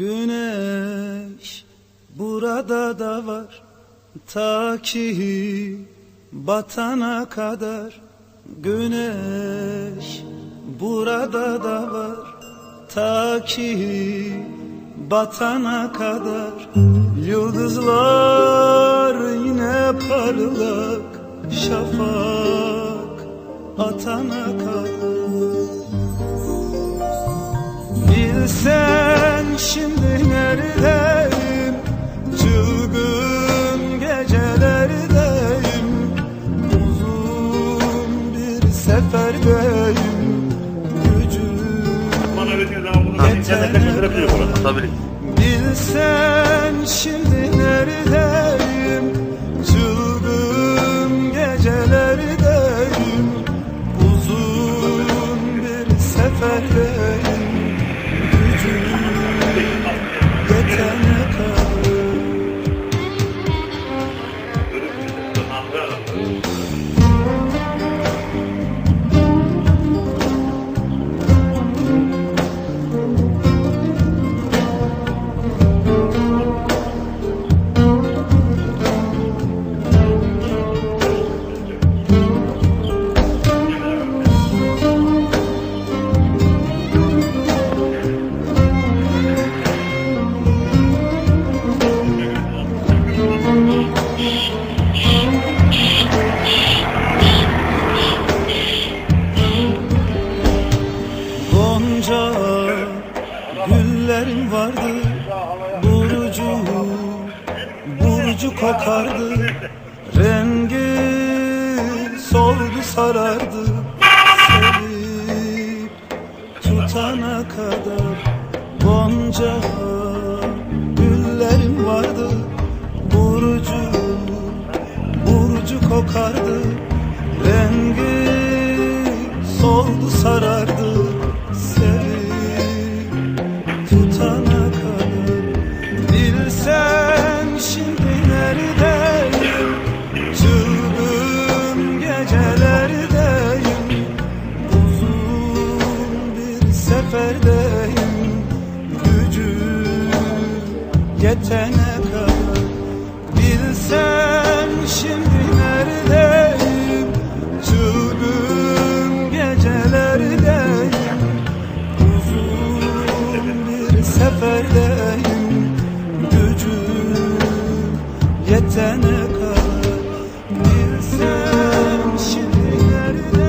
Güneş burada da var. Ta ki batana kadar Güneş burada da var. Ta ki batana kadar Yıldızlar yine parlak şafak atana kadar. Bilsen bunu ben internetten gönderebiliyor bunu. Tabii. Bilsen Gonca güllerin vardı Burcu burcu kokardı. Rengi soldu sarardı Sevip tutana kadar. Gonca güllerin vardı seferdeyim. Gücü yetene kadar Bilsen şimdi neredeyim? Çılgın gecelerdeyim. Uzun bir seferdeyim. Gücü yetene kadar Bilsen şimdi neredeyim?